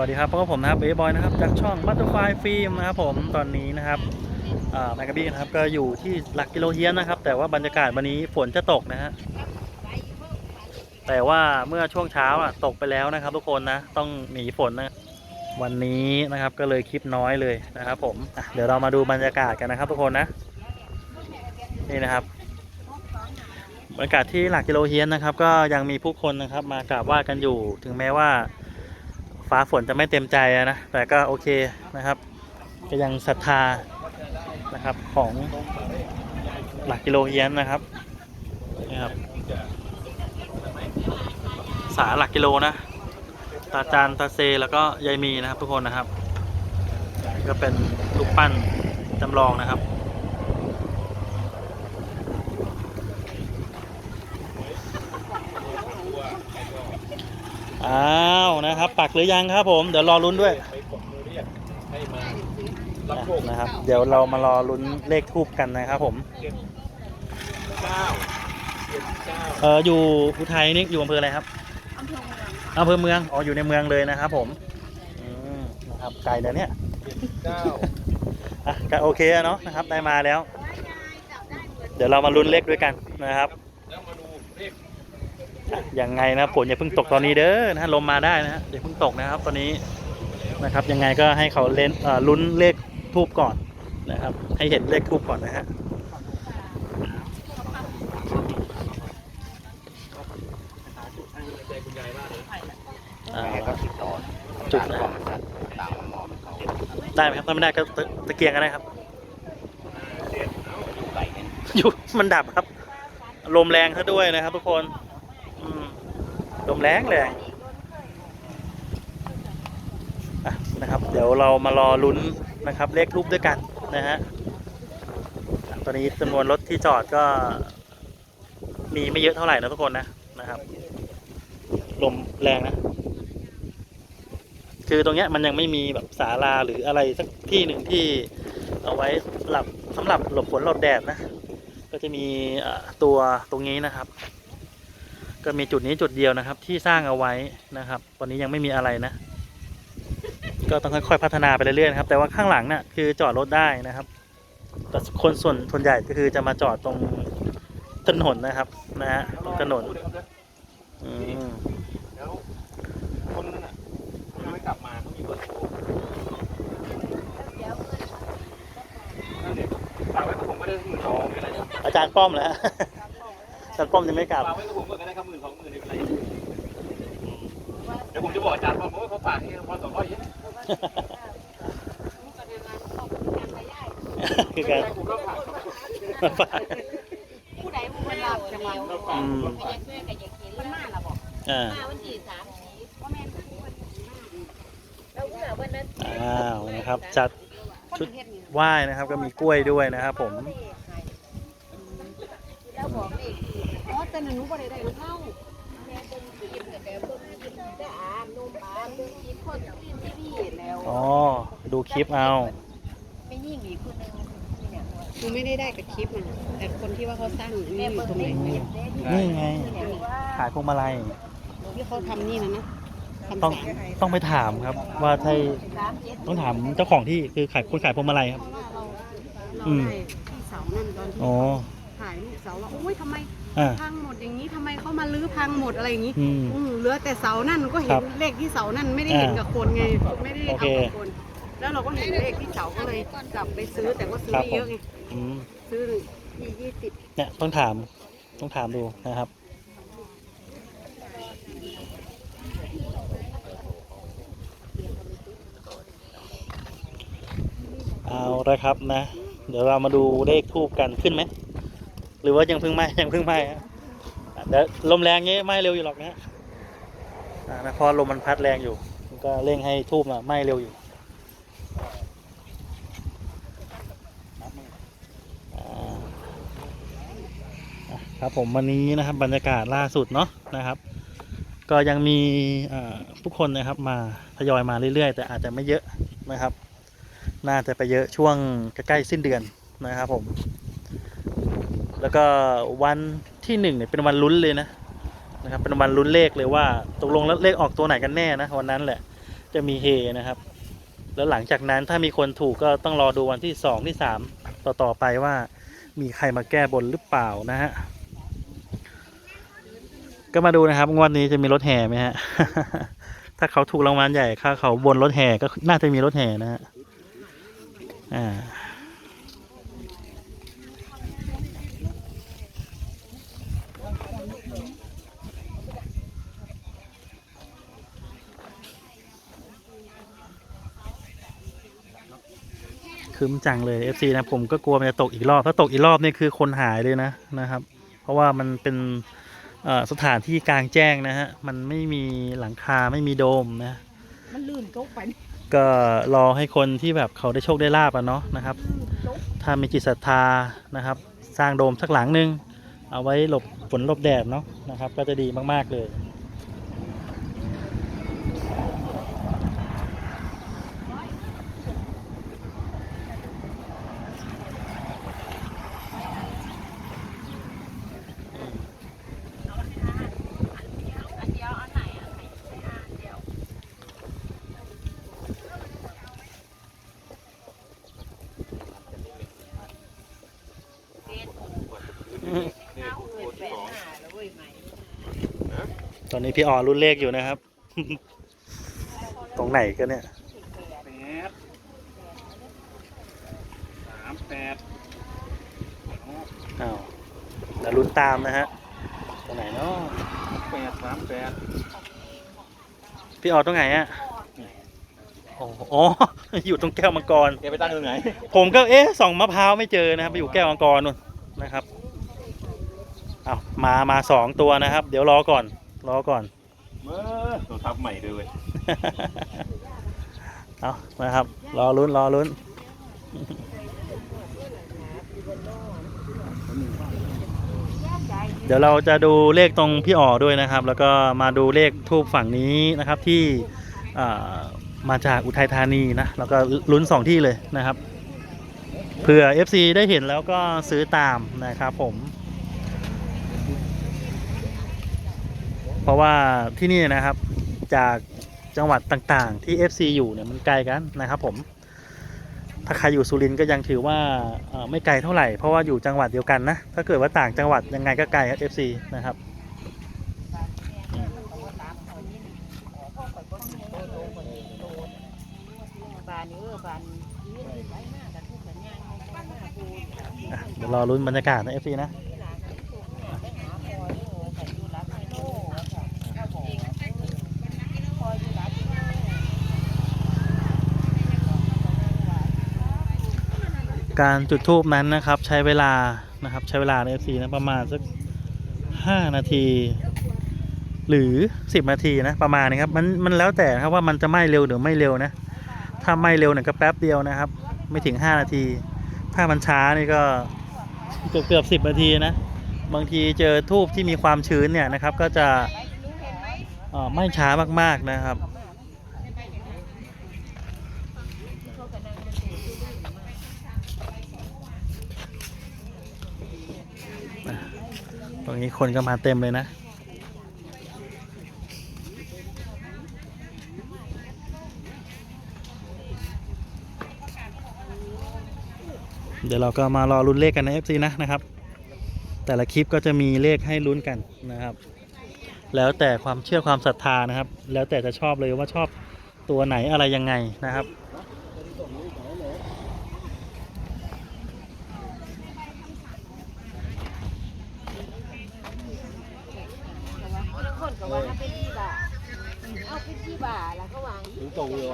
วัสดีครับพบกับผมนะครับเบบอยนะครับจากช่องบัตเตอร์ไฟฟิล์มนะครับผมตอนนี้นะครับแมกกาบี้นะครับก็อยู่ที่หลักกิโลเฮียนนะครับ แต่ว่าบรรยากาศวันนี้ฝนจะตกนะฮะแต่ว่าเมื่อช่วงเช้าอะตกไปแล้วนะครับ ทุกคนนะต้องหนีฝนนะวันนี้นะครับก็เลยคลิปน้อยเลยนะครับผมเดี๋ยวเรามาดูบรรยากาศกันนะครับ ทุกคนนะนี่นะครับบรรยากาศที่หลักกิโลเฮียนนะครับ ก็ยังมีผู้คนนะครับ มากราบไหว้กันอยู่ ถึงแม้ว่า ฟ้าฝนจะไม่เต็มใจนะ แต่ก็โอเคนะครับ ก็ยังศรัทธานะครับของหลักกิโลเฮียนนะครับนี่ครับ สาหลักกิโลนะ ตาจานตาเซแล้วก็ยายมีนะครับทุกคนนะครับ ก็เป็นรูปปั้นจำลองนะครับ อ้าวนะครับปักหรือยังครับผมเดี๋ยวรอลุ้นด้วยไปกดมือเรียกให้มารับโชคนะครับ เดี๋ยวเรามารอลุ้นเลขทูบกันนะครับผมเจ็ดเก้าเจ็ดเก้าเอออยู่อุทัยนี่อยู่อำเภออะไรครับอำเภอเมืองอ๋ออยู่ในเมืองเลยนะครับผมอืมนะครับไกลเดี๋ยวนี้เจ็ดเก้าอะก็โอเคอะเนาะนะครับได้มาแล้ว เดี๋ยวเรามาลุ้นเลขด้วยกันนะครับ แล้วมาดูเลข อะ ยังไงนะฝนอย่าเพิ่งตกตอนนี้เด้อนะลมมาได้นะฮะอย่าเพิ่งตกนะครับตอนนี้นะครับ ยังไงก็ให้เขาเล่นลุ้นเลขทูบก่อนนะครับ ให้เห็นเลขทูบก่อนนะฮะใจคุณยายว่าเลยอ่าจุดนะได้ไหมครับถ้าไม่ได้ก็ตะเกียงก็ได้ครับอยู่มันดับครับ ลมแรงซะด้วยนะครับทุกคน ลมแรงแรงอะนะครับ เดี๋ยวเรามารอลุ้นนะครับเลขทูบด้วยกันนะฮะตอนนี้จำนวนรถที่จอดก็ มีไม่เยอะเท่าไหร่นะทุกคนนะนะครับลมแรงนะ คือตรงเนี้ยมันยังไม่มีแบบศาลาหรืออะไรสักที่หนึ่งที่เอาไว้หลับสำหรับหลบฝนหลบแดดนะ ก็จะมีตัวตรงนี้นะครับ ก็มีจุดนี้จุดเดียวนะครับ ที่สร้างเอาไว้นะครับ วันนี้ยังไม่มีอะไรนะ ก็ต้องค่อยๆพัฒนาไปเรื่อยๆนะครับ แต่ว่าข้างหลังน่ะคือจอดรถได้นะครับ แต่คนส่วนส่วนใหญ่ก็คือจะมาจอดตรงถนนนะครับ นะฮะตรงถนนอืมแล้วคนนั้นอะเขายังไม่กลับมาเขามีเบอร์โทรนั่นเด็กฝากไว้กับผมก็ได้หมื่นสองไม่เป็นไรเนี่ยอาจารย์ป้อมแล้วอาจารย์ป้อมยังไม่กลับ ฝากไว้กับผมก็ได้ครับหมื่นสองหมื่นไม่เป็นไรเดี๋ยวผมจะบอกอาจารย์ว่าผมว่าเขาฝากให้พอสองร้อยเยอะคือการผมก็ฝากผู้ใดผู้คนเรับจะมาอืมก็อยากช่วยก็อยากเห็นมันมาละบอกมาวันที่สามสีว่าแม่นแล้วเมื่อวันนั้นอ้าวนะครับจัดชุดเฮ็ดนี่ไหว้นะครับ ก็มีกล้วยด้วยนะครับ ผมแล้วบอกเลขอ๋อแต่หนูบ่ได้ได้เข้าแม่เบิ่งคลิปแต่เล่า อ่านเบิ่งคลิปคนที่ที่แล้วอ๋อ ดูคลิปเอาไม่ยิ่งอีกคนนึงหนูไม่ได้ได้กับคลิปนะแต่คนที่ว่าเขาสร้างนี่อยู่ตรงไหนเนี่ยนี่ไง ขายพวงมาลัยที่เขาทำนี่นะนะทำต้องแสงต้องไปถามครับ ว่าใช่สามเจ็ดต้องถามเจ้าของที่คือขายคนขายพวงมาลัยครับเพราะว่าเราเราอืม ได้ที่เสานั่นตอนที่อ๋อ ถ่ายรูปเสาว่าโอ้ยทำไม อ่าพังหมดอย่างนี้ทำไมเขามาลื้อพังหมดอะไรอย่างนี้อืมอืมเหลือแต่เสานั่นก็คเห็รันบเลขที่เสานั่นไม่ได้เห็นอ่ากับคนไงไม่ได้โอเอาเคกับคน แล้วเราก็เห็นเลขที่เสาก็เลยกลับไปซื้อแต่ก็ซื้อครับไม่เยอะไงอืมซื้อยี่ยี่สิบเนี่ยต้องถามต้องถามดูนะครับ เอาละครับนะ เดี๋ยวเรามาดูเลขทูบกันขึ้นไหม หรือว่ายังเพิ่งไหมยังเพิ่งไหมฮะอะเดี๋ยวลมแรงงี้ไหมเร็วอยู่หรอกนะนะเพราะลมมันพัดแรงอยู่มันก็เร่งให้ทูบอะไหมเร็วอยู่ครับผมวันนี้นะครับบรรยากาศล่าสุดเนาะนะครับ ก็ยังมีผู้คนนะครับมาทยอยมาเรื่อยๆ แต่อาจจะไม่เยอะนะครับ น่าจะไปเยอะช่วงใกล้ๆสิ้นเดือนนะครับผม แล้วก็วันที่หนึ่งเนี่ยเป็นวันลุ้นเลยนะนะครับเป็นวันลุ้นเลขเลยว่าตกลงแล้วเลขออกตัวไหนกันแน่นะวันนั้นแหละจะมีเฮนะครับ แล้วหลังจากนั้นถ้ามีคนถูกก็ต้องรอดูวันที่สองที่สามต่อต่อไปว่ามีใครมาแก้บนหรือเปล่านะฮะก็มาดูนะครับงวดนี้จะมีรถแห่ไหมฮะถ้าเขาถูกรางวัลใหญ่ค่าเขาบนรถแห่ก็น่าจะมีรถแห่นะฮะอ่า คืมจังเลย FC นะผมก็กลัวมันจะตกอีกรอบ ถ้าตกอีกรอบนี่คือคนหายเลยนะนะครับ เพราะว่ามันเป็นเอ่อสถานที่กลางแจ้งนะฮะ มันไม่มีหลังคาไม่มีโดมนะ มันลื่นตกไป ก็รอให้คนที่แบบเขาได้โชคได้ลาบอะเนาะนะครับ ถ้ามีจิตศรัทธานะครับ สร้างโดมสักหลังหนึ่งเอาไว้หลบฝนหลบแดดเนาะนะครับ ก็จะดีมากๆเลย อันเดียวอันไหนอันไหนอันเดียว ตอนนี้พี่อ๋อรุ่นเลขอยู่นะครับ ตรงไหนกันเนี่ยแปดสามแปดอ้าวแล้วรุ่นตามนะฮะตรงไหนเนาะแปดสามแปดพี่อ๋อตรงไหนอะโอ้โหอ๋ออยู่ตรงแก้วมังกรแกไปตั้งตรงไหน ผมก็เอ๊ะส่องมะพร้าวไม่เจอนะครับ ไปอยู่แก้วมังกรนู่นนะครับ เอามามาสองตัวนะครับ เดี๋ยวรอก่อน รอก่อนเมื่อตัวทับใหม่เลยเอานะครับ รอลุ้นรอลุ้นเดี๋ยวเราจะดูเลขตรงพี่อ๋อด้วยนะครับ แล้วก็มาดูเลขทูบฝั่งนี้นะครับที่อ่ามาจากอุทัยธานีนะแล้วก็ลุ้นสองที่เลยนะครับเผื่อ FC ได้เห็นแล้วก็ซื้อตามนะครับผม เพ ราะว่าที่นี่นะครับจากจังหวัดต่างๆ ที่ FC อยู่เนี่ยมันไกลกันนะครับผมถ้าใครอยู่สุรินทร์ก็ยังถือว่าไม่ไกลเท่าไหร่เพราะว่าอยู่จังหวัดเดียวกันนะถ้าเกิดว่าต่างจังหวัดยังไงก็ไกลครับ FC นะครับอืมบานนี้เออบานนี้ไว้มากแต่ทุกสัญญาณไว้มากคูอะเดี๋ยวรอลุ้นบรรยากาศนะ FC นะ การจุดทูปนั้นนะครับใช้เวลานะครับใช้เวลาใน FC นะประมาณสัก5นาที หรือ10นาทีนะประมาณนี้ครับมันมันแล้วแต่ครับว่ามันจะไหม้เร็วหรือไม่เร็วนะ ถ้าไหม้เร็วเนี่ยก็แป๊บเดียวนะครับ ไม่ถึง5นาที ถ้ามันช้านี่ก็เกือบเกือบสิบนาทีนะบางทีเจอทูบที่มีความชื้นเนี่ยนะครับ ก็จะอ่อไหม้ช้ามากๆนะครับ ตรงนี้คนก็มาเต็มเลยนะ เดี๋ยวเราก็มารอลุ้นเลขกันใน FC นะนะครับ แต่ละคลิปก็จะมีเลขให้ลุ้นกันนะครับ แล้วแต่ความเชื่อความศรัทธานะครับ แล้วแต่จะชอบเลยว่าชอบตัวไหนอะไรยังไงนะครับ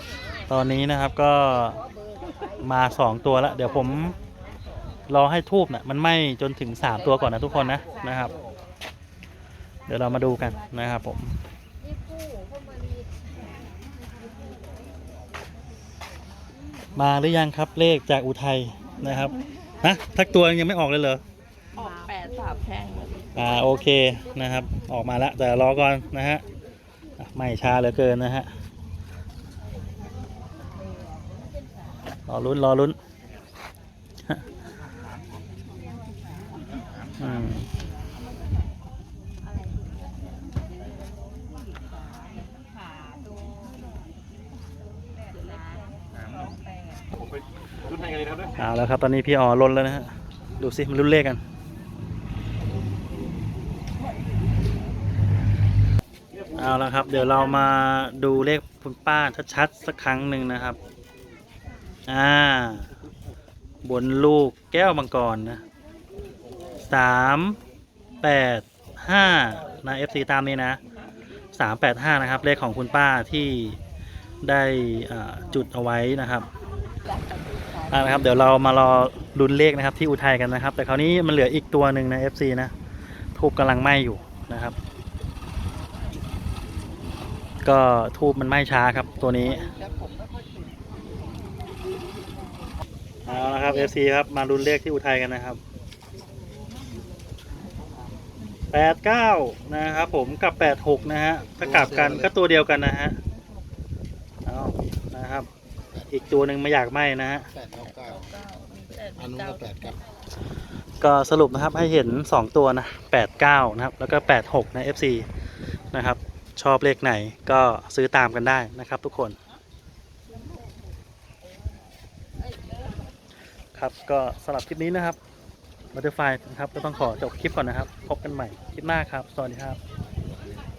ตรงเลยตอนนี้นะครับก็มาสองตัวแล้วเดี๋ยวผมรอให้ทูบน่ะมันไหม้จนถึงสามตัวก่อนนะทุกคนนะนะครับ เดี๋ยวเรามาดูกันนะครับผมนี่กู้พวกมันมีมาหรือยังครับเลขจากอุทัยนะครับนะทักตัวยังไม่ออกเลยเหรอออกแปดสามแพงอ่าโอเคนะครับ ออกมาแล้วแต่รอก่อนนะฮะอะไม่ช้าเหลือเกินนะฮะ อลุ้นรอลุ้นอืมไปรุนทันเลยนะครับด้วยเอาแล้วครับ ตอนนี้พี่อ๋อลนแล้วนะฮะ ดูสิมันรุ่นเลขกันเอาแล้วครับ เดี๋ยวเรามาดูเลขคุณป้าชัดๆสักครั้งหนึ่งนะครับ อ่า บนลูกแก้วมังกรนะสามแปดห้านะ FC ตามนี้นะสามแปดห้านะครับ เลขของคุณป้าที่ได้จุดเอาไว้นะครับอ่านะครับเดี๋ยวเรามารอลุ้นเลขนะครับที่อุทัยกันนะครับ แต่คราวนี้มันเหลืออีกตัวหนึ่งนะ FC นะทูบกำลังไหม้อยู่นะครับ ก็ทูบมันไหม้ช้าครับตัวนี้ เอาละครับ FC ครับมาลุ้นเลขที่อุทัยกันนะครับแปดเก้านะครับผมกับแปดหกนะฮะถ้ากลับกันก็ตัวเดียวกันนะฮะเอานะครับ อีกตัวหนึ่งไม่อยากไหมนะฮะแปดเก้าเก้าอันนู้นก็แปดครับก็สรุปนะครับให้เห็น 2 ตัวนะ89 นะครับ แล้วก็ 86 นะ FC นะครับ ชอบเลขไหนก็ซื้อตามกันได้นะครับทุกคน ครับก็สำหรับคลิปนี้นะครับบัตเตอร์ไฟนะครับก็ต้องขอจบคลิปก่อนนะครับ พบกันใหม่คลิปหน้าครับ สวัสดีครับ